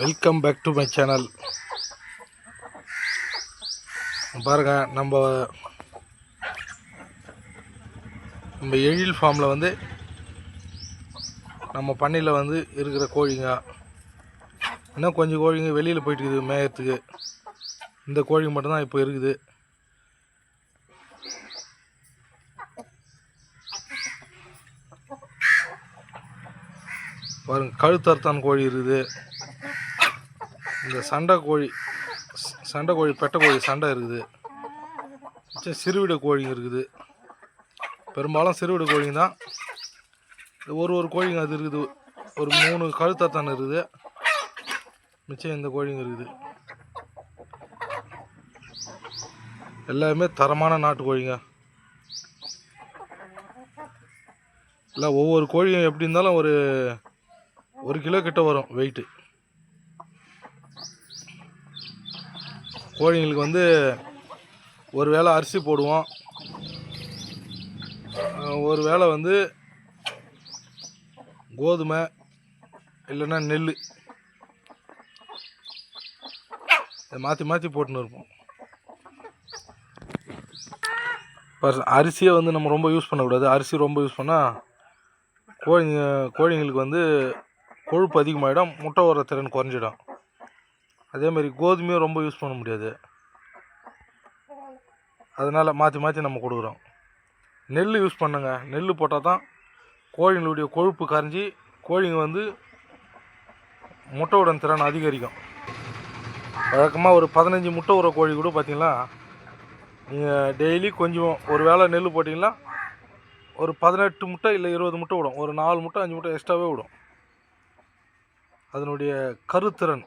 Welcome back to my channel பாருங்க நம்ம நம்ம எழில் ஃபார்மில் வந்து நம்ம பண்ணையில் வந்து இருக்கிற கோழிங்க. இன்னும் கொஞ்சம் கோழிங்க வெளியில் போயிட்டு இருக்குது மேயத்துக்கு. இந்த கோழி மட்டும்தான் இப்போ இருக்குது. பாருங்க கழுத்தர்த்தான் கோழி இருக்குது. இந்த சண்டை கோழி சண்டை கோழி பெட்டை கோழி சண்டை இருக்குது. மிச்சம் சிறுவிட கோழிங்க இருக்குது. பெரும்பாலும் சிறுவிட கோழிங்க தான். ஒரு ஒரு கோழிங்க அது இருக்குது. ஒரு மூணு கழுத்தாத்தான் இருக்குது. மிச்சம் இந்த கோழிங்க இருக்குது. எல்லாமே தரமான நாட்டு கோழிங்க. இல்லை ஒவ்வொரு கோழியும் எப்படி இருந்தாலும் ஒரு ஒரு கிலோ கிட்ட வரும் வெயிட்டு கோழிங்களுக்கு வந்து ஒரு வேளை அரிசி போடுவோம். ஒரு வேளை வந்து கோதுமை இல்லைன்னா நெல் இதை மாற்றி மாற்றி போட்டுன்னு இருப்போம். இப்போ அரிசியை வந்து நம்ம ரொம்ப யூஸ் பண்ணக்கூடாது. அரிசி ரொம்ப யூஸ் பண்ணால் கோழி கோழிங்களுக்கு வந்து கொழுப்பு அதிகமாகிடும் முட்டை வர திறன் குறைஞ்சிடும். அதே மாதிரி கோதுமையும் ரொம்ப யூஸ் பண்ண முடியாது. அதனால் மாற்றி மாற்றி நம்ம கொடுக்குறோம். நெல் யூஸ் பண்ணுங்க. நெல் போட்டால் தான் கோழிங்களுடைய கொழுப்பு கரைஞ்சி கோழிங்க வந்து முட்டை விடும் திறன் அதிகரிக்கும். வழக்கமாக ஒரு பதினஞ்சு முட்டை விடுற கோழி கூட பார்த்திங்கன்னா நீங்கள் டெய்லி கொஞ்சம் ஒரு வேளை நெல் போட்டிங்கன்னா ஒரு பதினெட்டு முட்டை இல்லை இருபது முட்டை விடும். ஒரு நாலு முட்டை அஞ்சு முட்டை எக்ஸ்ட்ராவே விடும். அதனுடைய கருத்திறன்.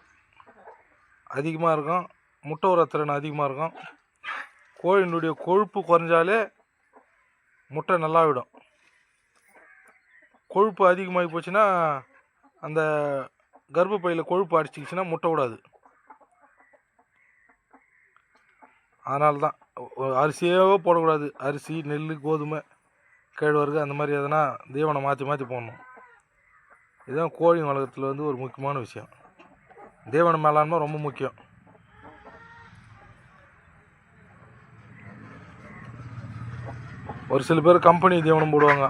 அதிகமாக இருக்கும். முட்டை உர திறன் அதிகமாக இருக்கும். கோழியினுடைய கொழுப்பு குறைஞ்சாலே முட்டை நல்லா விடும். கொழுப்பு அதிகமாகி போச்சுன்னா அந்த கர்ப்பப்பையில் கொழுப்பு அடிச்சிக்கிச்சுன்னா முட்டை விடாது. அதனால தான் அரிசியோ போடக்கூடாது. அரிசி நெல் கோதுமை கேழ்வரகு அந்த மாதிரி எதனா தீவனம் மாற்றி மாற்றி போடணும். இதுதான் கோழி வளர்க்கறதுல வந்து ஒரு முக்கியமான விஷயம். தீவன மேலாண்மை ரொம்ப முக்கியம். ஒரு சில பேர் கம்பெனி தீவனம் போடுவாங்க.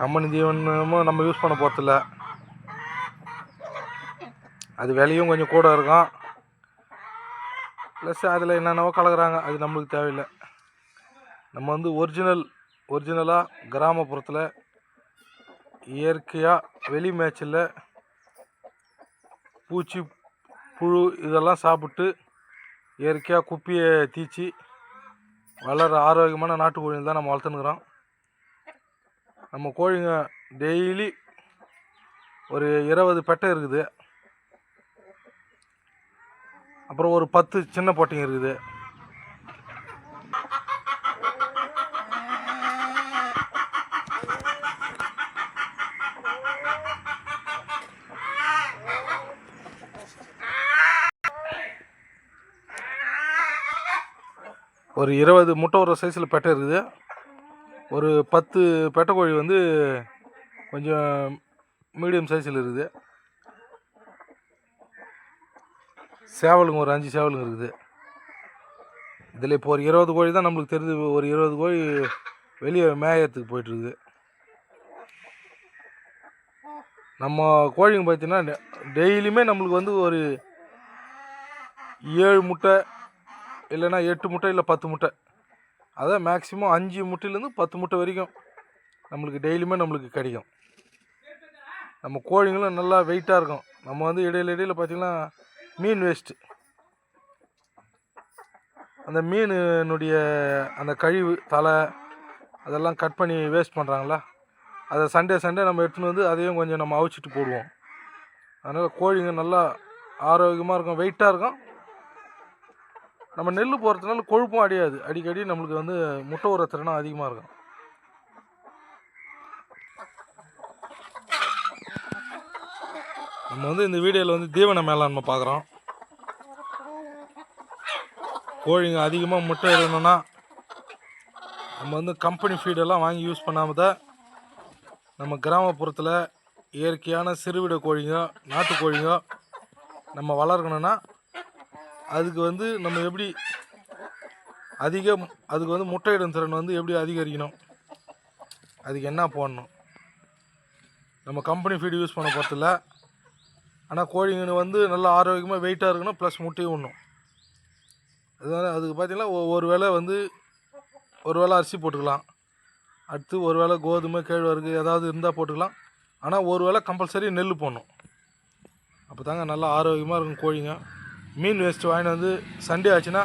கம்பெனி தீவனமும் நம்ம யூஸ் பண்ண போகிறதில்ல அது விலையும் கொஞ்சம் கூட இருக்கும். ப்ளஸ் அதில் என்னென்னவோ கலக்குறாங்க. அது நம்மளுக்கு தேவையில்லை. நம்ம வந்து ஒரிஜினல் ஒரிஜினலாக கிராமப்புறத்தில் இயற்கையாக வெளி மேட்சில் பூச்சி புழு இதெல்லாம் சாப்பிட்டு இயற்கையாக குப்பியை தீச்சு வளர ஆரோக்கியமான நாட்டுக்கோழிகள் தான் நம்ம வளர்த்துனுக்குறோம் நம்ம கோழிங்க டெய்லி ஒரு இருபது பெட்டை இருக்குது. அப்புறம் ஒரு பத்து சின்ன பொட்டைங்க இருக்குது. ஒரு இருபது முட்டை ஒரு சைஸில் பெட்டை இருக்குது. ஒரு பத்து பெட்டை கோழி வந்து கொஞ்சம் மீடியம் சைஸில் இருக்குது. சேவலுங்க ஒரு அஞ்சு சேவலுங்க இருக்குது. இதில் இப்போ ஒரு இருபது கோழி தான் நம்மளுக்கு தெரிஞ்சு ஒரு இருபது கோழி வெளியே மேயத்துக்கு போயிட்டுருக்குது நம்ம கோழிங்க பார்த்தீங்கன்னா டெய்லியுமே நம்மளுக்கு வந்து ஒரு ஏழு முட்டை இல்லைன்னா எட்டு முட்டை இல்லை பத்து முட்டை. அதான் மேக்ஸிமம் அஞ்சு முட்டையிலேருந்து பத்து முட்டை வரைக்கும் நம்மளுக்கு டெய்லியுமே நம்மளுக்கு கிடைக்கும். நம்ம கோழிங்களும் நல்லா வெயிட்டாக இருக்கும். நம்ம வந்து இடையில இடையில் பார்த்திங்கன்னா மீன் வேஸ்ட்டு அந்த மீனுடைய அந்த கழிவு தலை அதெல்லாம் கட் பண்ணி வேஸ்ட் பண்ணுறாங்களா அதை சண்டே சண்டே நம்ம எடுத்துன்னு வந்து அதையும் கொஞ்சம் நம்ம அவிச்சிட்டு போடுவோம். அதனால் கோழிங்க நல்லா ஆரோக்கியமாக இருக்கும் வெயிட்டாக இருக்கும். நம்ம நெல் போடுறதுனால கொழுப்பும் அடியாது. அடிக்கடி நம்மளுக்கு வந்து முட்டை உர திறனும் அதிகமாக இருக்கும். நம்ம வந்து இந்த வீடியோவில் வந்து தீவன மேலாண்மை பார்க்குறோம் கோழிங்க அதிகமாக முட்டை இடணும்னா நம்ம வந்து கம்பெனி ஃபீடெல்லாம் வாங்கி யூஸ் பண்ணாமல் தான் நம்ம கிராமப்புறத்தில் இயற்கையான சிறுவிட கோழிங்க நாட்டு கோழிங்க நம்ம வளர்க்கணுன்னா அதுக்கு வந்து நம்ம எப்படி அதிகம் அதுக்கு வந்து முட்டையிடும் திறன் வந்து எப்படி அதிகரிக்கணும்? அதுக்கு என்ன போடணும்? நம்ம கம்பெனி ஃபீடு யூஸ் பண்ண போகிறதில்ல ஆனால் கோழிங்க வந்து நல்லா ஆரோக்கியமாக வெயிட்டாக இருக்கணும் ப்ளஸ் முட்டையும் உண்ணும். அதனால் அதுக்கு பார்த்தீங்கன்னா ஒரு வேளை வந்து ஒரு வேளை அரிசி போட்டுக்கலாம். அடுத்து ஒரு வேளை கோதுமை கேழ்வரகு ஏதாவது இருந்தால் போட்டுக்கலாம். ஆனால் ஒரு வேளை கம்பல்சரி நெல் போடணும். அப்போ தாங்க நல்லா ஆரோக்கியமாக இருக்கும் கோழிங்க. மீன் வேஸ்ட்டு வாங்கிட்டு வந்து சண்டே ஆச்சுன்னா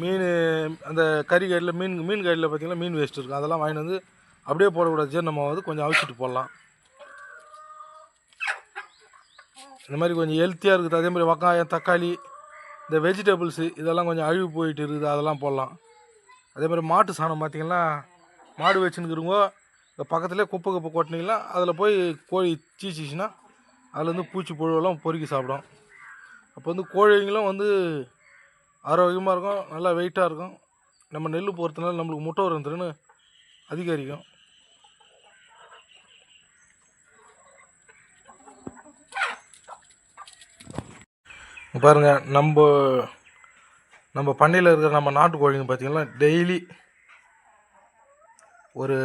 மீன் அந்த கறி கடையில் மீன் மீன் கடையில் பார்த்தீங்கன்னா மீன் வேஸ்ட் இருக்கும். அதெல்லாம் வாங்கிட்டு வந்து அப்படியே போடக்கூடாது. சரி நம்ம வந்து கொஞ்சம் அவிச்சிட்டு போடலாம். இந்த மாதிரி கொஞ்சம் ஹெல்த்தியாக இருக்குது. அதே மாதிரி வெங்காயம் தக்காளி இந்த வெஜிடபிள்ஸு இதெல்லாம் கொஞ்சம் அழிவு போயிட்டு இருக்குது. அதெல்லாம் போடலாம். அதே மாதிரி மாட்டு சாணம் பார்த்திங்கன்னா மாடு வச்சுன்னுக்கிறவங்க இந்த பக்கத்துலேயே குப்பை குப்பை கொட்டினீங்கன்னா அதில் போய் கோழி சீச்சிச்சுன்னா அதில் வந்து பூச்சி புழுவெல்லாம் பொறுக்கி சாப்பிடும். அப்போ வந்து கோழிங்களும் வந்து ஆரோக்கியமாக இருக்கும் நல்லா வெயிட்டாக இருக்கும். நம்ம நெல் போகிறதுனால நம்மளுக்கு முட்டை வரும் திறன் அதிகரிக்கும். பாருங்கள் நம்ம நம்ம பண்ணையில் இருக்கிற நம்ம நாட்டு கோழிங்க பார்த்திங்கன்னா டெய்லி ஒரு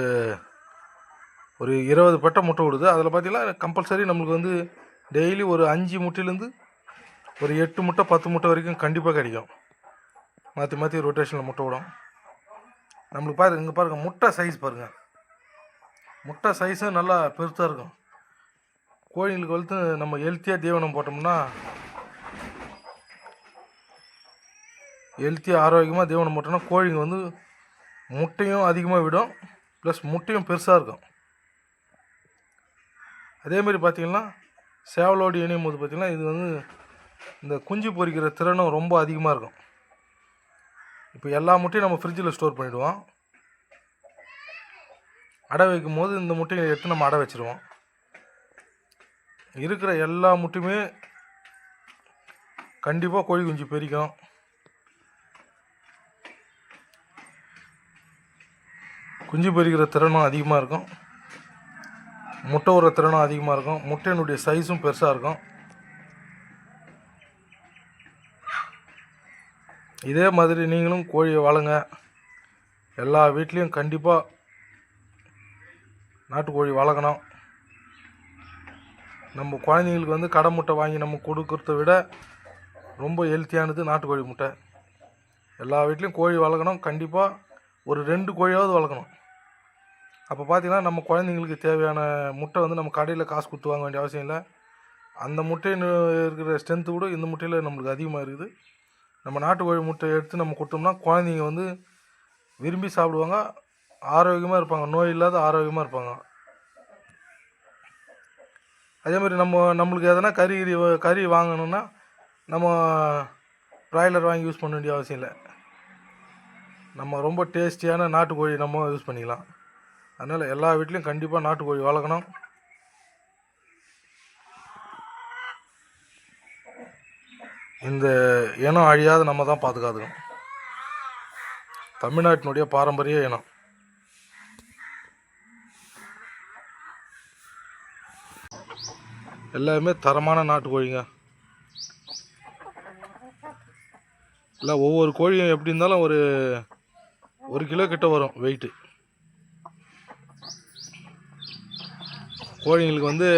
ஒரு இருபது பட்டை முட்டை விடுது. அதில் பார்த்தீங்கன்னா கம்பல்சரி நம்மளுக்கு வந்து டெய்லி ஒரு அஞ்சு முட்டையிலேருந்து ஒரு எட்டு முட்டை பத்து முட்டை வரைக்கும் கண்டிப்பாக கிடைக்கும். மாற்றி மாற்றி ரொட்டேஷனில் முட்டை விடும். நம்மளுக்கு பாருங்க இங்கே பாருங்க முட்டை சைஸ் பாருங்கள் முட்டை சைஸும் நல்லா பெருசாக இருக்கும். கோழிங்களுக்கு வளர்த்து நம்ம ஹெல்த்தியாக தீவனம் போட்டோம்னா ஹெல்த்தியாக ஆரோக்கியமாக தீவனம் போட்டோம்னா கோழிங்க வந்து முட்டையும் அதிகமாக விடும். ப்ளஸ் முட்டையும் பெருசாக இருக்கும். அதேமாதிரி பார்த்திங்கன்னா சேவலோடு இணையும் போது பார்த்திங்கன்னா இது வந்து இந்த குஞ்சு பொறிக்கிற திறனும் ரொம்ப அதிகமாக இருக்கும். இப்போ எல்லா முட்டையும் நம்ம ஃப்ரிட்ஜில் ஸ்டோர் பண்ணிவிடுவோம் அடை வைக்கும் போது இந்த முட்டையை எடுத்து நம்ம அடை வச்சுருவோம். இருக்கிற எல்லா முட்டையுமே கண்டிப்பாக கோழி குஞ்சு பெரிக்கும். குஞ்சு பொறிக்கிற திறனும் அதிகமாக இருக்கும். முட்டை உர திறனும் அதிகமாக இருக்கும். முட்டையினுடைய சைஸும் பெருசாக இருக்கும். இதே மாதிரி நீங்களும் கோழியை வளங்க. எல்லா வீட்லேயும் கண்டிப்பாக நாட்டுக்கோழி வளர்க்கணும். நம்ம குழந்தைங்களுக்கு வந்து கடை முட்டை வாங்கி நம்ம கொடுக்கறத விட ரொம்ப ஹெல்த்தியானது நாட்டுக்கோழி முட்டை. எல்லா வீட்லேயும் கோழி வளர்க்கணும். கண்டிப்பாக ஒரு ரெண்டு கோழியாவது வளர்க்கணும். அப்போ பார்த்தீங்கன்னா நம்ம குழந்தைங்களுக்கு தேவையான முட்டை வந்து நம்ம கடையில் காசு கொடுத்து வாங்க வேண்டிய அவசியம் இல்லை. அந்த முட்டையில் இருக்கிற ஸ்ட்ரென்த்து கூட இந்த முட்டையில் நம்மளுக்கு அதிகமாக இருக்குது. நம்ம நாட்டுக்கோழி முட்டை எடுத்து நம்ம கொடுத்தோம்னா குழந்தைங்க வந்து விரும்பி சாப்பிடுவாங்க. ஆரோக்கியமாக இருப்பாங்க. நோய் இல்லாத ஆரோக்கியமாக இருப்பாங்க. அதே மாதிரி நம்ம நம்மளுக்கு எதனா கறி வ- கறி வாங்கணும்னா நம்ம ப்ராய்லர் வாங்கி யூஸ் பண்ண வேண்டிய அவசியம் இல்லை. நம்ம ரொம்ப டேஸ்டியான நாட்டுக்கோழி நம்ம யூஸ் பண்ணிக்கலாம். அதனால் எல்லா வீட்லேயும் கண்டிப்பாக நாட்டுக்கோழி வளர்க்கணும். இந்த இனம் அழியாத நம்ம தான் பாதுகாத்துக்கணும். தமிழ்நாட்டினுடைய பாரம்பரிய இனம். எல்லாமே தரமான நாட்டுக்கோழிங்க. இல்லை ஒவ்வொரு கோழியும் எப்படி இருந்தாலும் ஒரு ஒரு கிலோ கிட்ட வரும் வெயிட்டு கோழிங்களுக்கு வந்து